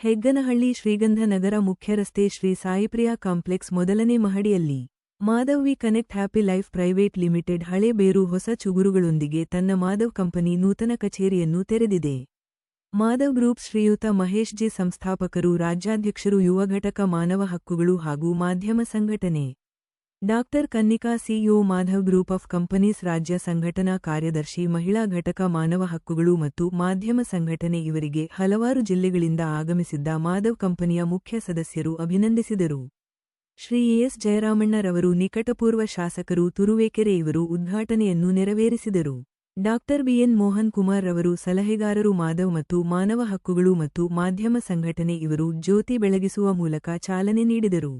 ಹೆಗ್ಗನಹಳ್ಳಿ ಶ್ರೀಗಂಧ ನಗರ ಮುಖ್ಯರಸ್ತೆ ಶ್ರೀ ಸಾಯಿಪ್ರಿಯಾ ಕಾಂಪ್ಲೆಕ್ಸ್ ಮೊದಲನೇ ಮಹಡಿಯಲ್ಲಿ. ಮಾಧವ್ವಿ connect happy life private limited ಹಳೆ ಬೇರು ಹೊಸ ಚುಗುರುಗಳೊಂದಿಗೆ ತನ್ನ ಮಾಧವ್ ಕಂಪನಿ ನೂತನ ಕಚೇರಿಯನ್ನು ತೆರೆದಿದೆ. ಮಾಧವ್ ಗ್ರೂಪ್ ಶ್ರೀಯುತ ಮಹೇಶ್ ಜೆ ಸಂಸ್ಥಾಪಕರು, ರಾಜ್ಯಾಧ್ಯಕ್ಷರು, ಯುವ ಘಟಕ ಮಾನವ ಹಕ್ಕುಗಳು ಹಾಗೂ ಮಾಧ್ಯಮ ಸಂಘಟನೆ. Doctor Kannika CEO Madhav group of companies ರಾಜ್ಯ ಸಂಘಟನಾ ಕಾರ್ಯದರ್ಶಿ ಮಹಿಳಾ ಘಟಕ ಮಾನವ ಹಕ್ಕುಗಳು ಮತ್ತು ಮಾಧ್ಯಮ ಸಂಘಟನೆ ಇವರಿಗೆ ಹಲವಾರು ಜಿಲ್ಲೆಗಳಿಂದ ಆಗಮಿಸಿದ್ದ ಮಾಧವ್ ಕಂಪನಿಯ ಮುಖ್ಯ ಸದಸ್ಯರು ಅಭಿನಂದಿಸಿದರು. ಶ್ರೀ ಎಸ್. ಜಯರಾಮಣ್ಣರವರು ನಿಕಟಪೂರ್ವ ಶಾಸಕರು ತುರುವೇಕೆರೆ ಇವರು ಉದ್ಘಾಟನೆಯನ್ನು ನೆರವೇರಿಸಿದರು. ಡಾಕ್ಟರ್ ಬಿಎನ್ ಮೋಹನ್ ಕುಮಾರ್ ರವರು ಸಲಹೆಗಾರರು ಮಾಧವ್ ಮತ್ತು ಮಾನವ ಹಕ್ಕುಗಳು ಮತ್ತು ಮಾಧ್ಯಮ ಸಂಘಟನೆ ಇವರು ಜ್ಯೋತಿ ಬೆಳಗಿಸುವ ಮೂಲಕ ಚಾಲನೆ ನೀಡಿದರು.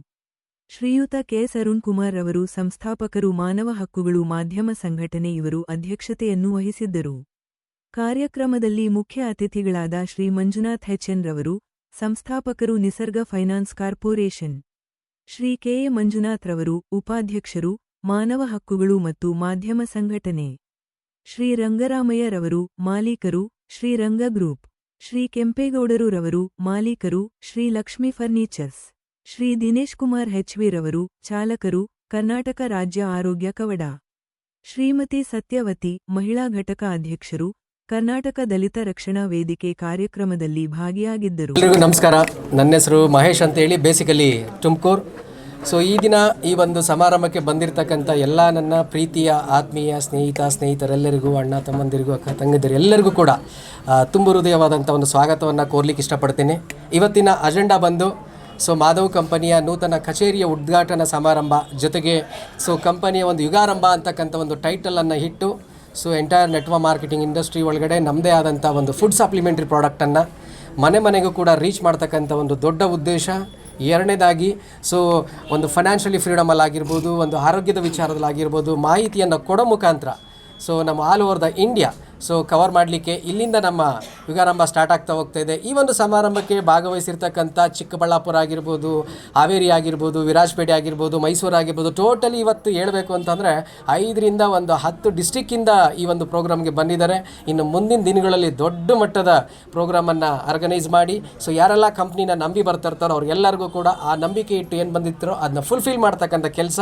ಶ್ರೀಯುತ ಕೆಎಸ್ ಅರುಣ್ ಕುಮಾರ್ ಅವರು ಸಂಸ್ಥಾಪಕರು ಮಾನವ ಹಕ್ಕುಗಳು ಮಾಧ್ಯಮ ಸಂಘಟನೆ ಇವರು ಅಧ್ಯಕ್ಷತೆಯನ್ನು ವಹಿಸಿದ್ದರು. ಕಾರ್ಯಕ್ರಮದಲ್ಲಿ ಮುಖ್ಯ ಅತಿಥಿಗಳಾದ ಶ್ರೀ ಮಂಜುನಾಥ್ ಹೆಚ್ಎನ್ ರವರು, ಸಂಸ್ಥಾಪಕರು Nisarga finance corporation. Shri KA Manjunath ರವರು, ಉಪಾಧ್ಯಕ್ಷರು, ಮಾನವ ಹಕ್ಕುಗಳು ಮತ್ತು ಮಾಧ್ಯಮ ಸಂಘಟನೆ. ಶ್ರೀ ರಂಗರಾಮಯ್ಯ ರವರು, ಮಾಲೀಕರು, ಶ್ರೀ ರಂಗ ಗ್ರೂಪ್. ಶ್ರೀ ಕೆಂಪೇಗೌಡರು ರವರು, ಮಾಲೀಕರು, ಶ್ರೀ ಲಕ್ಷ್ಮಿ ಫರ್ನಿಚರ್ಸ್. ಶ್ರೀ ದಿನೇಶ್ ಕುಮಾರ್ ಹೆಚ್ವಿರವರು ಚಾಲಕರು, ಕರ್ನಾಟಕ ರಾಜ್ಯ ಆರೋಗ್ಯ ಕವಡ. ಶ್ರೀಮತಿ ಸತ್ಯವತಿ, ಮಹಿಳಾ ಘಟಕ ಅಧ್ಯಕ್ಷರು, ಕರ್ನಾಟಕ ದಲಿತ ರಕ್ಷಣಾ ವೇದಿಕೆ ಕಾರ್ಯಕ್ರಮದಲ್ಲಿ ಭಾಗಿಯಾಗಿದ್ದರು. ಎಲ್ಲರಿಗೂ ನಮಸ್ಕಾರ. ನನ್ನ ಹೆಸರು ಮಹೇಶ್ ಅಂತೇಳಿ, ಬೇಸಿಕಲಿ ತುಮಕೂರು. ಸೊ, ಈ ದಿನ ಈ ಒಂದು ಸಮಾರಂಭಕ್ಕೆ ಬಂದಿರತಕ್ಕಂಥ ಎಲ್ಲ ನನ್ನ ಪ್ರೀತಿಯ, ಆತ್ಮೀಯ ಸ್ನೇಹಿತ, ಸ್ನೇಹಿತರೆಲ್ಲರಿಗೂ, ಅಣ್ಣ, ತಮ್ಮಂದಿರಿಗೂ, ಅಕ್ಕ ತಂಗಿದ್ದರು ಎಲ್ಲರಿಗೂ ಕೂಡ ತುಂಬು ಹೃದಯವಾದಂಥ ಒಂದು ಸ್ವಾಗತವನ್ನು ಕೋರ್ಲಿಕ್ಕೆ ಇಷ್ಟಪಡ್ತೇನೆ. ಇವತ್ತಿನ ಅಜೆಂಡಾ ಬಂದು ಸೊ ಮಾಧವ್ ಕಂಪನಿಯ ನೂತನ ಕಚೇರಿಯ ಉದ್ಘಾಟನಾ ಸಮಾರಂಭ ಜೊತೆಗೆ ಸೊ ಕಂಪನಿಯ ಒಂದು ಯುಗಾರಂಭ ಅಂತಕ್ಕಂಥ ಒಂದು ಟೈಟಲನ್ನು ಇಟ್ಟು so entire network marketing industry ಒಳಗಡೆ ನಮ್ಮದೇ ಆದಂಥ ಒಂದು ಫುಡ್ ಸಪ್ಲಿಮೆಂಟ್ರಿ ಪ್ರಾಡಕ್ಟನ್ನು ಮನೆ ಮನೆಗೂ ಕೂಡ ರೀಚ್ ಮಾಡ್ತಕ್ಕಂಥ ಒಂದು ದೊಡ್ಡ ಉದ್ದೇಶ. ಎರಡನೇದಾಗಿ ಸೊ ಒಂದು ಫೈನಾನ್ಷಿಯಲಿ ಫ್ರೀಡಮಲ್ಲಿ ಆಗಿರ್ಬೋದು, ಒಂದು ಆರೋಗ್ಯದ ವಿಚಾರದಲ್ಲಿ ಆಗಿರ್ಬೋದು, ಮಾಹಿತಿಯನ್ನು ಕೊಡೋ ಮುಖಾಂತರ ಸೊ ನಮ್ಮ all over the India so cover ಮಾಡಲಿಕ್ಕೆ ಇಲ್ಲಿಂದ ನಮ್ಮ ಯುಗಾರಂಭ ಸ್ಟಾರ್ಟ್ ಆಗ್ತಾ ಹೋಗ್ತಾ ಇದೆ. ಈ ಒಂದು ಸಮಾರಂಭಕ್ಕೆ ಭಾಗವಹಿಸಿರ್ತಕ್ಕಂಥ ಚಿಕ್ಕಬಳ್ಳಾಪುರ ಆಗಿರ್ಬೋದು, ಹಾವೇರಿ ಆಗಿರ್ಬೋದು, ವಿರಾಜಪೇಟೆ ಆಗಿರ್ಬೋದು, ಮೈಸೂರು ಆಗಿರ್ಬೋದು ಟೋಟಲಿ ಇವತ್ತು ಹೇಳಬೇಕು ಅಂತಂದರೆ ಐದರಿಂದ ಒಂದು ಹತ್ತು ಡಿಸ್ಟಿಕ್ಕಿಂದ ಈ ಒಂದು ಪ್ರೋಗ್ರಾಮ್ಗೆ ಬಂದಿದ್ದಾರೆ. ಇನ್ನು ಮುಂದಿನ ದಿನಗಳಲ್ಲಿ ದೊಡ್ಡ ಮಟ್ಟದ ಪ್ರೋಗ್ರಾಮನ್ನು ಆರ್ಗನೈಸ್ ಮಾಡಿ. ಸೊ ಯಾರೆಲ್ಲ ಕಂಪ್ನಿನ ನಂಬಿ ಬರ್ತಾ ಇರ್ತಾರೋ ಅವ್ರಿಗೆಲ್ಲರಿಗೂ ಕೂಡ ಆ ನಂಬಿಕೆ ಇಟ್ಟು ಏನು ಬಂದಿತ್ತರೋ ಅದನ್ನ ಫುಲ್ಫಿಲ್ ಮಾಡ್ತಕ್ಕಂಥ ಕೆಲಸ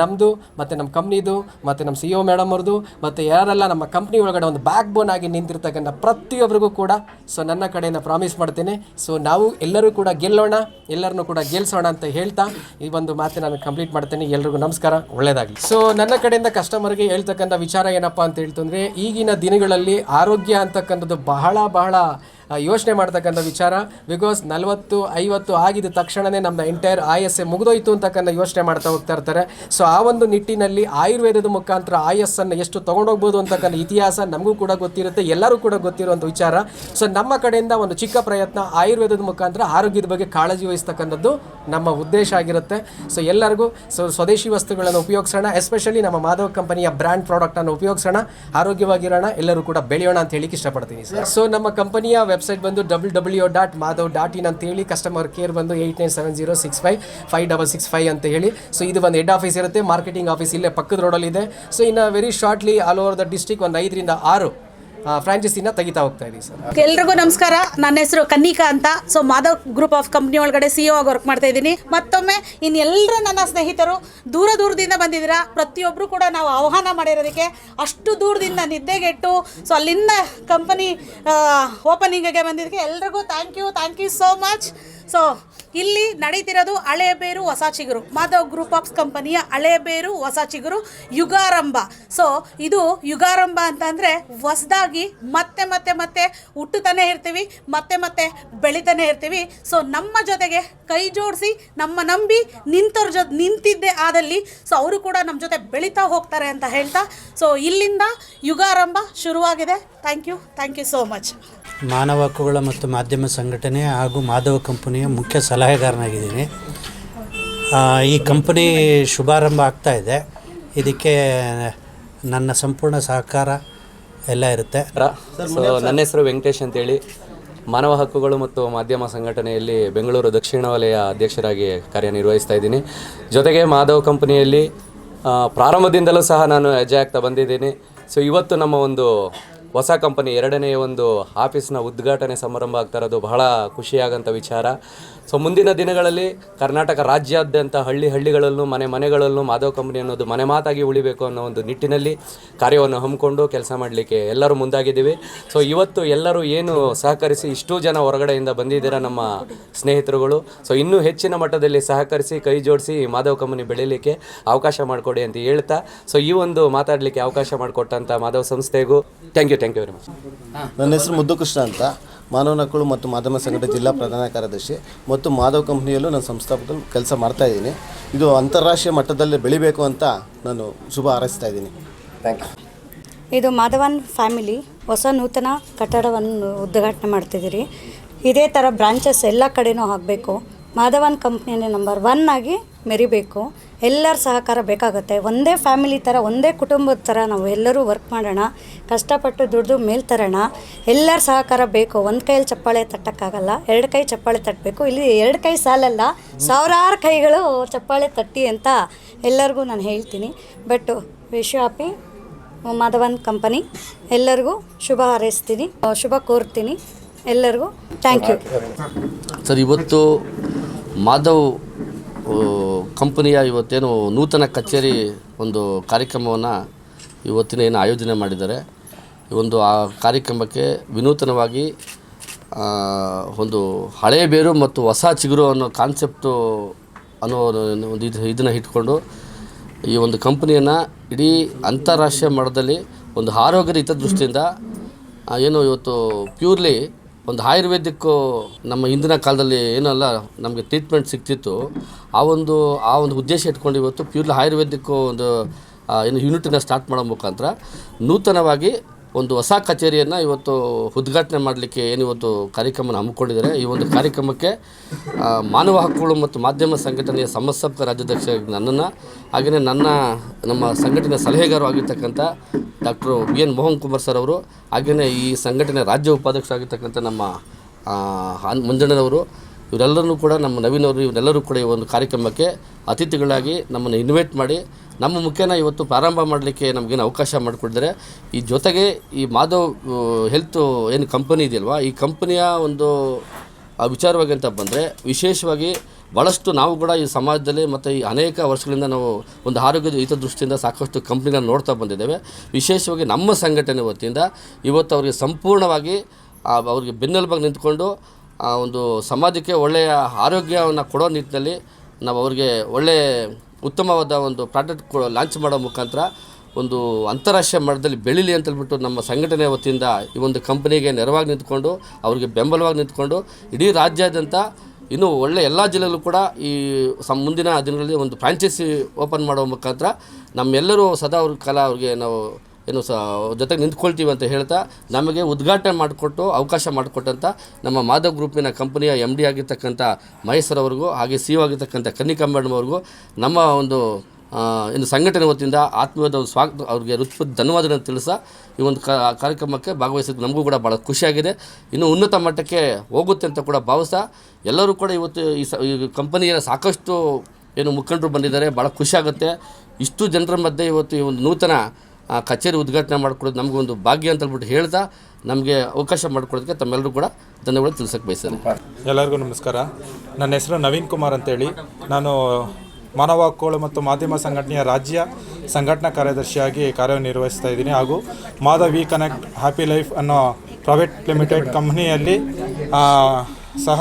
ನಮ್ಮದು ಮತ್ತು ನಮ್ಮ ಕಂಪ್ನಿದು ಮತ್ತು ನಮ್ಮ ಸಿ ಒ ಮೇಡಮ್ ಅವ್ರದ್ದು ಮತ್ತು ಯಾರೆಲ್ಲ ನಮ್ಮ ಕಂಪ್ನಿ ಒಳಗಡೆ ಒಂದು ಬ್ಯಾಕ್ ಬೋನ್ ಆಗಿ ನಿಂತಿರ್ತಕ್ಕಂಥ ಪ್ರತಿಯೊಬ್ಬರಿಗೂ ಕೂಡ. ಸೊ ನನ್ನ ಕಡೆಯಿಂದ ಪ್ರಾಮಿಸ್ ಮಾಡ್ತೇನೆ. ಸೊ ನಾವು ಎಲ್ಲರೂ ಕೂಡ ಗೆಲ್ಲೋಣ, ಎಲ್ಲರನ್ನೂ ಕೂಡ ಗೆಲ್ಲಿಸೋಣ ಅಂತ ಹೇಳ್ತಾ ಈ ಒಂದು ಮಾತು ನಾನು ಕಂಪ್ಲೀಟ್ ಮಾಡ್ತೇನೆ. ಎಲ್ರಿಗೂ ನಮಸ್ಕಾರ ಒಳ್ಳೆಯದಾಗಲಿ ಸೊ ನನ್ನ ಕಡೆಯಿಂದ ಕಸ್ಟಮರ್ಗೆ ಹೇಳ್ತಕ್ಕಂಥ ವಿಚಾರ ಏನಪ್ಪ ಅಂತ ಹೇಳ್ತಂದ್ರೆ, ಈಗಿನ ದಿನಗಳಲ್ಲಿ ಆರೋಗ್ಯ ಅಂತಕ್ಕಂಥದ್ದು ಬಹಳ ಬಹಳ ಯೋಚನೆ ಮಾಡ್ತಕ್ಕಂಥ ವಿಚಾರ. ಬಿಕಾಸ್ ನಲವತ್ತು, ಐವತ್ತು ಆಗಿದ ತಕ್ಷಣವೇ ನಮ್ಮ ಎಂಟೈರ್ ಆಯಸ್ಸೆ ಮುಗಿದೋಯ್ತು ಅಂತಕ್ಕಂಥ ಯೋಚನೆ ಮಾಡ್ತಾ ಹೋಗ್ತಾ ಇರ್ತಾರೆ. ಸೊ ಆ ಒಂದು ನಿಟ್ಟಿನಲ್ಲಿ ಆಯುರ್ವೇದದ ಮುಖಾಂತರ ಆಯಸ್ಸನ್ನು ಎಷ್ಟು ತೊಗೊಂಡೋಗ್ಬೋದು ಅಂತಕ್ಕಂಥ ಇತಿಹಾಸ ನಮಗೂ ಕೂಡ ಗೊತ್ತಿರುತ್ತೆ, ಎಲ್ಲರೂ ಕೂಡ ಗೊತ್ತಿರುವಂಥ ವಿಚಾರ. ಸೊ ನಮ್ಮ ಕಡೆಯಿಂದ ಒಂದು ಚಿಕ್ಕ ಪ್ರಯತ್ನ ಆಯುರ್ವೇದದ ಮುಖಾಂತರ ಆರೋಗ್ಯದ ಬಗ್ಗೆ ಕಾಳಜಿ ವಹಿಸ್ತಕ್ಕಂಥದ್ದು ನಮ್ಮ ಉದ್ದೇಶ ಆಗಿರುತ್ತೆ. ಸೊ ಎಲ್ಲರಿಗೂ ಸೊ, ಸ್ವದೇಶಿ ವಸ್ತುಗಳನ್ನು ಉಪಯೋಗಿಸೋಣ ಎಸ್ಪೆಷಲಿ ನಮ್ಮ ಮಾಧವ ಕಂಪನಿಯ ಬ್ರ್ಯಾಂಡ್ ಪ್ರಾಡಕ್ಟನ್ನು ಉಪಯೋಗಿಸೋಣ, ಆರೋಗ್ಯವಾಗಿರೋಣ, ಎಲ್ಲರೂ ಕೂಡ ಬೆಳೆಯೋಣ ಅಂತ ಹೇಳಿಕ್ಕೆ ಇಷ್ಟಪಡ್ತೀನಿ ಸರ್. ಸೊ ನಮ್ಮ ಕಂಪನಿಯ ವೆಬ್ಸೈಟ್ ಬಂದು W W dot Madhav dot in ಅಂತ ಹೇಳಿ ಕಸ್ಟಮರ್ ಕೇರ್ ಬಂದು eight nine seven zero six five five double six five ಅಂತ ಹೇಳಿ. ಸೊ ಇದು ಒಂದು ಹೆಡ್ ಆಫೀಸ್ ಇರುತ್ತೆ ಮಾರ್ಕೆಟಿಂಗ್ ಆಫೀಸ್ ಇಲ್ಲೇ ಪಕ್ಕದ ರೋಡಲ್ಲಿದೆ ಸೊ ಇನ್ನು very shortly all over the district ಒಂದು ಐದರಿಂದ ಆರು ಫ್ರಾಂಚೈಸಿನ ತೆಗಿತಾ ಹೋಗ್ತಾ ಇದೀವಿ, ಸರ್. ಎಲ್ರಿಗೂ ನಮಸ್ಕಾರ. ನನ್ನ ಹೆಸರು ಕನ್ನಿಕಾ ಅಂತ. So Madhav group of company ಒಳಗಡೆ ಸಿ ಆಗಿ ವರ್ಕ್ ಮಾಡ್ತಾ ಇದ್ದೀನಿ. ಮತ್ತೊಮ್ಮೆ ಇನ್ನೆಲ್ಲರೂ ನನ್ನ ಸ್ನೇಹಿತರು ದೂರ ದೂರದಿಂದ ಬಂದಿದ್ದೀರಾ. ಪ್ರತಿಯೊಬ್ಬರು ಕೂಡ ನಾವು ಆಹ್ವಾನ ಮಾಡಿರೋದಕ್ಕೆ ಅಷ್ಟು ದೂರದಿಂದ ನಿದ್ದೆಗೆಟ್ಟು ಸೊ ಅಲ್ಲಿಂದ ಕಂಪನಿ ಓಪನಿಂಗಿಗೆ ಬಂದಿದ್ದಕ್ಕೆ ಎಲ್ರಿಗೂ thank you thank you so much so ಇಲ್ಲಿ ನಡೀತಿರೋದು ಹಳೇಬೇರು ಹೊಸ ಚಿಗುರು. ಮಾಧವ್ ಗ್ರೂಪ್ ಆಫ್ ಕಂಪನಿಯ ಹಳೇಬೇರು ಹೊಸ ಚಿಗುರು, ಯುಗಾರಂಭ. ಸೊ ಇದು ಯುಗಾರಂಭ ಅಂತಂದರೆ ಹೊಸದಾಗಿ ಮತ್ತೆ ಮತ್ತೆ ಮತ್ತೆ ಹುಟ್ಟುತ್ತಾನೆ ಇರ್ತೀವಿ, ಮತ್ತೆ ಮತ್ತೆ ಬೆಳಿತಾನೆ ಇರ್ತೀವಿ. ಸೊ ನಮ್ಮ ಜೊತೆಗೆ ಕೈ ಜೋಡಿಸಿ, ನಮ್ಮ ನಂಬಿ ನಿಂತವ್ರ ಜೊತೆ ನಿಂತಿದ್ದೆ ಆದಲ್ಲಿ ಸೊ ಅವರು ಕೂಡ ನಮ್ಮ ಜೊತೆ ಬೆಳೀತಾ ಹೋಗ್ತಾರೆ ಅಂತ ಹೇಳ್ತಾ. ಸೊ ಇಲ್ಲಿಂದ ಯುಗಾರಂಭ ಶುರುವಾಗಿದೆ. Thank you thank you so much ಮಾನವ ಹಕ್ಕುಗಳ ಮತ್ತು ಮಾಧ್ಯಮ ಸಂಘಟನೆ ಹಾಗೂ ಮಾಧವ ಕಂಪನಿಯ ಮುಖ್ಯ ಸಲಹೆಗಾರನಾಗಿದ್ದೀನಿ. ಈ ಕಂಪನಿ ಶುಭಾರಂಭ ಆಗ್ತಾ ಇದೆ. ಇದಕ್ಕೆ ನನ್ನ ಸಂಪೂರ್ಣ ಸಹಕಾರ ಎಲ್ಲ ಇರುತ್ತೆ. ಸೊ ನನ್ನ ಹೆಸರು ವೆಂಕಟೇಶ್ ಅಂತೇಳಿ. ಮಾನವ ಹಕ್ಕುಗಳು ಮತ್ತು ಮಾಧ್ಯಮ ಸಂಘಟನೆಯಲ್ಲಿ ಬೆಂಗಳೂರು ದಕ್ಷಿಣ ವಲಯ ಅಧ್ಯಕ್ಷರಾಗಿ ಕಾರ್ಯನಿರ್ವಹಿಸ್ತಾ ಇದ್ದೀನಿ. ಜೊತೆಗೆ ಮಾಧವ ಕಂಪನಿಯಲ್ಲಿ ಪ್ರಾರಂಭದಿಂದಲೂ ಸಹ ನಾನು ಹೆಜ್ಜೆ ಆಗ್ತಾ ಬಂದಿದ್ದೀನಿ. ಸೊ ಇವತ್ತು ನಮ್ಮ ಒಂದು ಹೊಸ ಕಂಪನಿ ಎರಡನೇ ಒಂದು ಆಫೀಸ್ನ ಉದ್ಘಾಟನೆ ಸಮಾರಂಭ ಆಗ್ತಾ ಇರೋದು ಬಹಳ ಖುಷಿಯಾಗಂಥ ವಿಚಾರ. ಸೊ ಮುಂದಿನ ದಿನಗಳಲ್ಲಿ ಕರ್ನಾಟಕ ರಾಜ್ಯಾದ್ಯಂತ ಹಳ್ಳಿ ಹಳ್ಳಿಗಳಲ್ಲೂ, ಮನೆ ಮನೆಗಳಲ್ಲೂ ಮಾಧವ್ ಕಂಪನಿ ಅನ್ನೋದು ಮನೆ ಮಾತಾಗಿ ಉಳಿಬೇಕು ಅನ್ನೋ ಒಂದು ನಿಟ್ಟಿನಲ್ಲಿ ಕಾರ್ಯವನ್ನು ಹಮ್ಮಿಕೊಂಡು ಕೆಲಸ ಮಾಡಲಿಕ್ಕೆ ಎಲ್ಲರೂ ಮುಂದಾಗಿದ್ದೀವಿ. ಸೊ ಇವತ್ತು ಎಲ್ಲರೂ ಏನು ಸಹಕರಿಸಿ ಇಷ್ಟು ಜನ ಹೊರಗಡೆಯಿಂದ ಬಂದಿದ್ದೀರಾ ನಮ್ಮ ಸ್ನೇಹಿತರುಗಳು. ಸೊ ಇನ್ನೂ ಹೆಚ್ಚಿನ ಮಟ್ಟದಲ್ಲಿ ಸಹಕರಿಸಿ, ಕೈ ಜೋಡಿಸಿ ಮಾಧವ್ ಕಂಪನಿ ಬೆಳೀಲಿಕ್ಕೆ ಅವಕಾಶ ಮಾಡಿಕೊಡಿ ಅಂತ ಹೇಳ್ತಾ. ಸೊ ಈ ಒಂದು ಮಾತಾಡಲಿಕ್ಕೆ ಅವಕಾಶ ಮಾಡಿಕೊಟ್ಟಂಥ Madhav ಸಂಸ್ಥೆಗೂ thank you thank you very much. ನನ್ನ ಹೆಸರು ಮುದ್ದುಕೃಷ್ಣ ಅಂತ. ಮಾನವ ಹಕ್ಕಳು ಮತ್ತು ಮಾಧ್ಯಮ ಸಂಘಟನೆ ಜಿಲ್ಲಾ ಪ್ರಧಾನ ಕಾರ್ಯದರ್ಶಿ ಮತ್ತು ಮಾಧವ್ ಕಂಪ್ನಿಯಲ್ಲೂ ನಾನು ಸಂಸ್ಥಾಪಕರು ಕೆಲಸ ಮಾಡ್ತಾ ಇದ್ದೀನಿ. ಇದು ಅಂತಾರಾಷ್ಟ್ರೀಯ ಮಟ್ಟದಲ್ಲಿ ಬೆಳಿಬೇಕು ಅಂತ ನಾನು ಶುಭ ಹಾರೈಸ್ತಾ ಇದ್ದೀನಿ. Thank you. ಇದು ಮಾಧವನ್ ಫ್ಯಾಮಿಲಿ ಹೊಸ ನೂತನ ಕಟ್ಟಡವನ್ನು ಉದ್ಘಾಟನೆ ಮಾಡ್ತಿದ್ದೀರಿ. ಇದೇ ಥರ ಬ್ರಾಂಚಸ್ ಎಲ್ಲ ಕಡೆನೂ ಆಗಬೇಕು ಮಾಧವನ್ ಕಂಪ್ನಿನೇ ನಂಬರ್ ಒನ್ ಆಗಿ ಮೆರಿಬೇಕು. ಎಲ್ಲರ ಸಹಕಾರ ಬೇಕಾಗುತ್ತೆ. ಒಂದೇ ಫ್ಯಾಮಿಲಿ ಥರ ಒಂದೇ ಕುಟುಂಬದ ಥರ ನಾವು ಎಲ್ಲರೂ ವರ್ಕ್ ಮಾಡೋಣ. ಕಷ್ಟಪಟ್ಟು ದುಡ್ದು ಮೇಲೆ ತರೋಣ. ಎಲ್ಲರ ಸಹಕಾರ ಬೇಕು. ಒಂದು ಕೈಯಲ್ಲಿ ಚಪ್ಪಾಳೆ ತಟ್ಟಕ್ಕಾಗಲ್ಲ. ಎರಡು ಕೈ ಚಪ್ಪಾಳೆ ತಟ್ಟಬೇಕು ಇಲ್ಲಿ ಎರಡು ಕೈ ಸಾಲಲ್ಲ. ಸಾವಿರಾರು ಕೈಗಳು ಚಪ್ಪಾಳೆ ತಟ್ಟಿ ಅಂತ ಎಲ್ಲರಿಗೂ ನಾನು ಹೇಳ್ತೀನಿ. But wish happy Madhavan company ಎಲ್ಲರಿಗೂ ಶುಭ ಹಾರೈಸ್ತೀನಿ. ಶುಭ ಕೋರ್ತೀನಿ. ಎಲ್ಲರಿಗೂ ಥ್ಯಾಂಕ್ ಯು ಸರ್, ಇವತ್ತು ಮಾಧವ್ ಕಂಪನಿಯ ಇವತ್ತೇನು ನೂತನ ಕಚೇರಿ ಒಂದು ಕಾರ್ಯಕ್ರಮವನ್ನು ಇವತ್ತಿನ ಏನು ಆಯೋಜನೆ ಮಾಡಿದ್ದಾರೆ. ಒಂದು ಆ ಕಾರ್ಯಕ್ರಮಕ್ಕೆ ವಿನೂತನವಾಗಿ ಒಂದು ಹಳೆಯ ಬೇರು ಮತ್ತು ಹೊಸ ಚಿಗುರು ಅನ್ನೋ ಕಾನ್ಸೆಪ್ಟು ಅನ್ನೋ ಒಂದು ಇದು ಇದನ್ನು ಇಟ್ಕೊಂಡು ಈ ಒಂದು ಕಂಪ್ನಿಯನ್ನು ಇಡೀ ಅಂತಾರಾಷ್ಟ್ರೀಯ ಮಟ್ಟದಲ್ಲಿ ಒಂದು ಆರೋಗ್ಯದ ಹಿತದೃಷ್ಟಿಯಿಂದ ಆ, ಏನು ಇವತ್ತು ಪ್ಯೂರ್ಲಿ ಒಂದು ಆಯುರ್ವೇದಿಕ್ಕು ನಮ್ಮ ಹಿಂದಿನ ಕಾಲದಲ್ಲಿ ಏನಲ್ಲ, ನಮಗೆ ಟ್ರೀಟ್ಮೆಂಟ್ ಸಿಗ್ತಿತ್ತು. ಆ ಒಂದು ಆ ಒಂದು ಉದ್ದೇಶ ಇಟ್ಕೊಂಡು ಇವತ್ತು ಪ್ಯೂರ್ಲಿ ಆಯುರ್ವೇದಿಕ್ಕು ಒಂದು ಏನು ಯೂನಿಟನ್ನು ಸ್ಟಾರ್ಟ್ ಮಾಡೋ ಮುಖಾಂತರ ನೂತನವಾಗಿ ಒಂದು ಹೊಸ ಕಚೇರಿಯನ್ನು ಇವತ್ತು ಉದ್ಘಾಟನೆ ಮಾಡಲಿಕ್ಕೆ ಏನು ಇವತ್ತು ಕಾರ್ಯಕ್ರಮನ ಹಮ್ಮಿಕೊಂಡಿದ್ದಾರೆ. ಈ ಒಂದು ಕಾರ್ಯಕ್ರಮಕ್ಕೆ ಮಾನವ ಹಕ್ಕುಗಳು ಮತ್ತು ಮಾಧ್ಯಮ ಸಂಘಟನೆಯ ಸಮಸ್ಸಪ್ಪ ರಾಜ್ಯಾಧ್ಯಕ್ಷ ನನ್ನನ್ನು ಹಾಗೆಯೇ ನನ್ನ, ನಮ್ಮ ಸಂಘಟನೆಯ ಸಲಹೆಗಾರರು ಆಗಿರ್ತಕ್ಕಂಥ doctor B N Mohan Kumar sir ಅವರು ಹಾಗೆಯೇ ಈ ಸಂಘಟನೆ ರಾಜ್ಯ ಉಪಾಧ್ಯಕ್ಷ ಆಗಿರ್ತಕ್ಕಂಥ ನಮ್ಮ ಮಂಜಣ್ಣನವರು ಇವರೆಲ್ಲರೂ ಕೂಡ ನಮ್ಮ ನವೀನವರು ಇವರೆಲ್ಲರೂ ಕೂಡ ಈ ಒಂದು ಕಾರ್ಯಕ್ರಮಕ್ಕೆ ಅತಿಥಿಗಳಾಗಿ ನಮ್ಮನ್ನು ಇನ್ವೈಟ್ ಮಾಡಿ ನಮ್ಮ ಮುಖೇನ ಇವತ್ತು ಪ್ರಾರಂಭ ಮಾಡಲಿಕ್ಕೆ ನಮಗೇನು ಅವಕಾಶ ಮಾಡಿಕೊಡಿದ್ರೆ ಈ ಜೊತೆಗೆ ಈ ಮಾಧವ್ ಹೆಲ್ತ್ ಏನು ಕಂಪನಿ ಇದೆಯಲ್ವಾ, ಈ ಕಂಪನಿಯ ಒಂದು ವಿಚಾರವಾಗಿ ಅಂತ ಬಂದರೆ ವಿಶೇಷವಾಗಿ ಭಾಳಷ್ಟು ನಾವು ಕೂಡ ಈ ಸಮಾಜದಲ್ಲಿ ಮತ್ತು ಈ ಅನೇಕ ವರ್ಷಗಳಿಂದ ನಾವು ಒಂದು ಆರೋಗ್ಯದ ಹಿತದೃಷ್ಟಿಯಿಂದ ಸಾಕಷ್ಟು ಕಂಪ್ನಿಗಳನ್ನ ನೋಡ್ತಾ ಬಂದಿದ್ದೇವೆ. ವಿಶೇಷವಾಗಿ ನಮ್ಮ ಸಂಘಟನೆ ವತಿಯಿಂದ ಇವತ್ತು ಅವರಿಗೆ ಸಂಪೂರ್ಣವಾಗಿ ಅವರಿಗೆ ಅವ್ರಿಗೆ ಬೆನ್ನೆಲುಬಾಗಿ ನಿಂತ್ಕೊಂಡು, ಆ, ಒಂದು ಸಮಾಜಕ್ಕೆ ಒಳ್ಳೆಯ ಆರೋಗ್ಯವನ್ನು ಕೊಡೋ ನಿಟ್ಟಿನಲ್ಲಿ ನಾವು ಅವ್ರಿಗೆ ಒಳ್ಳೆಯ ಉತ್ತಮವಾದ ಒಂದು ಪ್ರಾಡಕ್ಟ್ ಲಾಂಚ್ ಮಾಡೋ ಮುಖಾಂತರ ಒಂದು ಅಂತಾರಾಷ್ಟ್ರೀಯ ಮಟ್ಟದಲ್ಲಿ ಬೆಳೀಲಿ ಅಂತ ಹೇಳ್ಬಿಟ್ಟು ನಮ್ಮ ಸಂಘಟನೆ ವತಿಯಿಂದ ಈ ಒಂದು ಕಂಪನಿಗೆ ನೆರವಾಗಿ ನಿಂತ್ಕೊಂಡು, ಅವರಿಗೆ ಬೆಂಬಲವಾಗಿ ನಿಂತ್ಕೊಂಡು, ಇಡೀ ರಾಜ್ಯಾದ್ಯಂತ ಇನ್ನೂ ಒಳ್ಳೆ ಎಲ್ಲ ಜಿಲ್ಲೆಯಲ್ಲೂ ಕೂಡ ಈ ಸಮ್ ಮುಂದಿನ ದಿನಗಳಲ್ಲಿ ಒಂದು ಫ್ರಾಂಚೈಸಿ ಓಪನ್ ಮಾಡೋ ಮುಖಾಂತರ ನಮ್ಮೆಲ್ಲರೂ ಸದಾ ಅವ್ರ ಕಾಲ ಅವ್ರಿಗೆ ನಾವು ಏನು ಸ, ಜೊತೆಗೆ ನಿಂತ್ಕೊಳ್ತೀವಿ ಅಂತ ಹೇಳ್ತಾ ನಮಗೆ ಉದ್ಘಾಟನೆ ಮಾಡಿಕೊಟ್ಟು ಅವಕಾಶ ಮಾಡಿಕೊಟ್ಟಂಥ ನಮ್ಮ ಮಾಧವ್ ಗ್ರೂಪಿನ ಕಂಪನಿಯ ಎಂ ಡಿ ಆಗಿರ್ತಕ್ಕಂಥ ಮಹೇಶ್ವರ್ ಅವ್ರಿಗೂ ಹಾಗೆ ಸಿ ಆಗಿರ್ತಕ್ಕಂಥ ಕನ್ನಿಕಾ ಅವ್ರಿಗೂ ನಮ್ಮ ಒಂದು ಏನು ಸಂಘಟನೆ ವತಿಯಿಂದ ಆತ್ಮೀಯದ ಸ್ವಾಗತ, ಅವ್ರಿಗೆ ಹೃತ್ಪೂರ್ವಕ ಧನ್ಯವಾದಗಳನ್ನು ತಿಳಿಸ ಈ ಒಂದು ಕಾರ್ಯಕ್ರಮಕ್ಕೆ ಭಾಗವಹಿಸಿದ್ದು ನಮಗೂ ಕೂಡ ಭಾಳ ಖುಷಿಯಾಗಿದೆ. ಇನ್ನು ಉನ್ನತ ಮಟ್ಟಕ್ಕೆ ಹೋಗುತ್ತೆ ಅಂತ ಕೂಡ ಭಾವಿಸ್ತಾ ಎಲ್ಲರೂ ಕೂಡ ಇವತ್ತು ಈ ಸ, ಈ ಕಂಪನಿಯ ಸಾಕಷ್ಟು ಏನು ಮುಖಂಡರು ಬಂದಿದ್ದಾರೆ ಭಾಳ ಖುಷಿಯಾಗುತ್ತೆ ಇಷ್ಟು ಜನರ ಮಧ್ಯೆ ಇವತ್ತು ಈ ಒಂದು ನೂತನ ಆ, ಕಚೇರಿ ಉದ್ಘಾಟನೆ ಮಾಡಿಕೊಡೋದು ನಮಗೊಂದು ಭಾಗ್ಯ ಅಂತ ಹೇಳ್ಬಿಟ್ಟು ಹೇಳ್ತಾ ನಮಗೆ ಅವಕಾಶ ಮಾಡಿಕೊಡೋದಕ್ಕೆ ತಮ್ಮೆಲ್ಲರೂ ಕೂಡ ಧನ್ಯವಾದ ತಿಳಿಸೋಕೆ ಬಯಸ್ತೇನೆ. ಎಲ್ಲರಿಗೂ ನಮಸ್ಕಾರ. ನನ್ನ ಹೆಸರು ನವೀನ್ ಕುಮಾರ್ ಅಂತೇಳಿ. ನಾನು ಮಾನವ ಹಕ್ಕುಗಳು ಮತ್ತು ಮಾಧ್ಯಮ ಸಂಘಟನೆಯ ರಾಜ್ಯ ಸಂಘಟನಾ ಕಾರ್ಯದರ್ಶಿಯಾಗಿ ಕಾರ್ಯನಿರ್ವಹಿಸ್ತಾ ಇದ್ದೀನಿ. ಹಾಗೂ Madhav V connect happy life ಅನ್ನೋ ಪ್ರೈವೇಟ್ ಲಿಮಿಟೆಡ್ ಕಂಪ್ನಿಯಲ್ಲಿ ಸಹ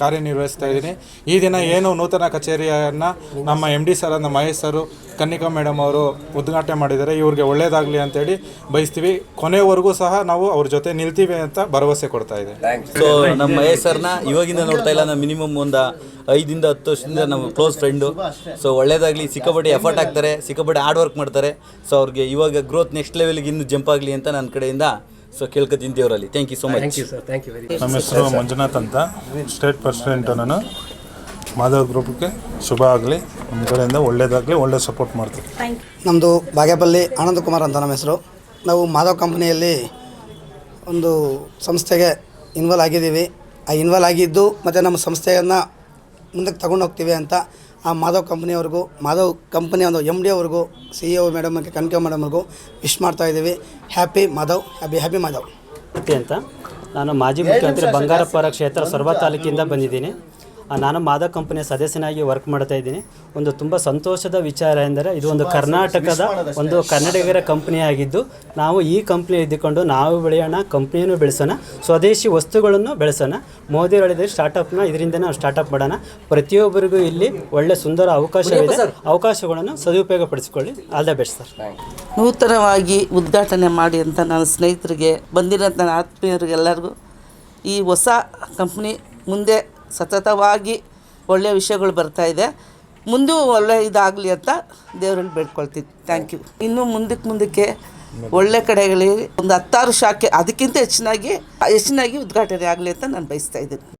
ಕಾರ್ಯನಿರ್ವಹಿಸ್ತಾ ಇದ್ದೀನಿ. ಈ ದಿನ ಏನು ನೂತನ ಕಚೇರಿಯನ್ನು ನಮ್ಮ ಎಂ ಡಿ ಸರ್ ನಮ್ಮ ಮಹೇಶ್ ಸರು ಕನ್ನಿಕಾ ಮೇಡಮ್ ಅವರು ಉದ್ಘಾಟನೆ ಮಾಡಿದ್ದಾರೆ. ಇವ್ರಿಗೆ ಒಳ್ಳೇದಾಗಲಿ ಅಂತೇಳಿ ಬಯಸ್ತೀವಿ. ಕೊನೆವರೆಗೂ ಸಹ ನಾವು ಅವ್ರ ಜೊತೆ ನಿಲ್ತೀವಿ ಅಂತ ಭರವಸೆ ಕೊಡ್ತಾ ಇದೆ. ಸೊ ನಮ್ಮ ಮಹೇಶ್ ಸರ್ನ ಇವಾಗಿಂದ ನೋಡ್ತಾ ಇಲ್ಲ ನಾವು ಮಿನಿಮಮ್ ಒಂದು ಐದಿಂದ ಹತ್ತು ವರ್ಷದಿಂದ ನಮ್ಮ ಕ್ಲೋಸ್ ಫ್ರೆಂಡು ಸೊ ಒಳ್ಳೇದಾಗಲಿ ಸಿಕ್ಕಾಪಟ್ಟೆ ಎಫರ್ಟ್ ಹಾಕ್ತಾರೆ ಸಿಕ್ಕಾಪಟ್ಟೆ ಹಾರ್ಡ್ ವರ್ಕ್ ಮಾಡ್ತಾರೆ. ಸೊ ಅವ್ರಿಗೆ ಇವಾಗ ಗ್ರೋತ್ ನೆಕ್ಸ್ಟ್ ಲೆವೆಲ್ಗೆ ಇನ್ನೂ ಜಂಪ್ ಆಗಲಿ ಅಂತ ನನ್ನ ಕಡೆಯಿಂದ ಸೊ ಕೇಳ್ಕೊತೀನಿ ದೇವರಲ್ಲಿ thank you so much thank you sir thank you very ನಮ್ಮ ಹೆಸರು ಮಂಜುನಾಥ್ ಅಂತ. ಸ್ಟೇಟ್ ಪ್ರೆಸಿಡೆಂಟು ನಾನು ಮಾಧವ್ ಗ್ರೂಪ್ಗೆ ಶುಭ ಆಗಲಿ. ನಮ್ಮ ಕಡೆಯಿಂದ ಒಳ್ಳೇದಾಗಲಿ ಒಳ್ಳೆ ಸಪೋರ್ಟ್ ಮಾಡ್ತೀವಿ. ನಮ್ಮದು ಬಾಗೇಪಲ್ಲಿ ಆನಂದ ಕುಮಾರ್ ಅಂತ ನಮ್ಮ ಹೆಸರು. ನಾವು ಮಾಧವ್ ಕಂಪ್ನಿಯಲ್ಲಿ ಒಂದು ಸಂಸ್ಥೆಗೆ ಇನ್ವಾಲ್ವ್ ಆಗಿದ್ದೀವಿ. ಆ ಇನ್ವಾಲ್ವ್ ಆಗಿದ್ದು ಮತ್ತು ನಮ್ಮ ಸಂಸ್ಥೆಯನ್ನು ಮುಂದಕ್ಕೆ ತಗೊಂಡು ಹೋಗ್ತೀವಿ ಅಂತ ಆ ಮಾಧವ್ ಕಂಪ್ನಿಯವ್ರಿಗೂ, ಮಾಧವ್ ಕಂಪ್ನಿ ಒಂದು ಎಂ ಡಿ ಅವ್ರಿಗೂ C E O madam Kanaka ಮೇಡಮ್ಗೂ wish ಮಾಡ್ತಾ ಇದ್ದೀವಿ. Happy Madhav happy happy Madhav. ಅಂತ. ನಾನು ಮಾಜಿ ಮುಖ್ಯಮಂತ್ರಿ ಬಂಗಾರಪ್ಪರ ಕ್ಷೇತ್ರ ಸೊರಬ ತಾಲೂಕಿಂದ ಬಂದಿದ್ದೀನಿ. ನಾನು ಮಾದಕ ಕಂಪನಿಯ ಸದಸ್ಯನಾಗಿ ವರ್ಕ್ ಮಾಡ್ತಾ ಇದ್ದೀನಿ. ಒಂದು ತುಂಬ ಸಂತೋಷದ ವಿಚಾರ ಎಂದರೆ ಇದು ಒಂದು ಕರ್ನಾಟಕದ ಒಂದು ಕನ್ನಡಿಗರ ಕಂಪನಿ ಆಗಿದ್ದು ನಾವು ಈ ಕಂಪ್ನಿ ಇದ್ದುಕೊಂಡು ನಾವು ಬೆಳೆಯೋಣ ಕಂಪ್ನಿಯನ್ನು ಬೆಳೆಸೋಣ ಸ್ವದೇಶಿ ವಸ್ತುಗಳನ್ನು ಬೆಳೆಸೋಣ. ಮೋದಿ ಹೇಳಿದ್ರೆ ಸ್ಟಾರ್ಟಪ್ನ ಇದರಿಂದ ನಾವು ಸ್ಟಾರ್ಟಪ್ ಮಾಡೋಣ. ಪ್ರತಿಯೊಬ್ಬರಿಗೂ ಇಲ್ಲಿ ಒಳ್ಳೆ ಸುಂದರ ಅವಕಾಶವಿದೆ ಅವಕಾಶಗಳನ್ನು ಸದುಪಯೋಗ ಪಡಿಸಿಕೊಳ್ಳಿ ಆಲ್ ದ ಬೆಸ್ಟ್ ಸರ್ ನೂತನವಾಗಿ ಉದ್ಘಾಟನೆ ಮಾಡಿ ಅಂತ ನನ್ನ ಸ್ನೇಹಿತರಿಗೆ ಬಂದಿರೋಂಥ ನನ್ನ ಆತ್ಮೀಯರಿಗೆಲ್ಲರಿಗೂ ಈ ಹೊಸ ಕಂಪ್ನಿ ಮುಂದೆ ಸತತವಾಗಿ ಒಳ್ಳೆಯ ವಿಷಯಗಳು ಬರ್ತಾ ಇದೆ. ಮುಂದೂ ಒಳ್ಳೆ ಇದಾಗಲಿ ಅಂತ ದೇವರಲ್ಲಿ ಬೇಡ್ಕೊಳ್ತೀನಿ. ಥ್ಯಾಂಕ್ ಯು ಇನ್ನೂ ಮುಂದಕ್ಕೆ ಮುಂದಕ್ಕೆ ಒಳ್ಳೆ ಕಡೆಗಳಿಗೆ ಒಂದು ಹತ್ತಾರು ಶಾಖೆ, ಅದಕ್ಕಿಂತ ಹೆಚ್ಚಿನಾಗಿ ಹೆಚ್ಚಿನಾಗಿ ಉದ್ಘಾಟನೆ ಆಗಲಿ ಅಂತ ನಾನು ಬಯಸ್ತಾ ಇದ್ದೀನಿ.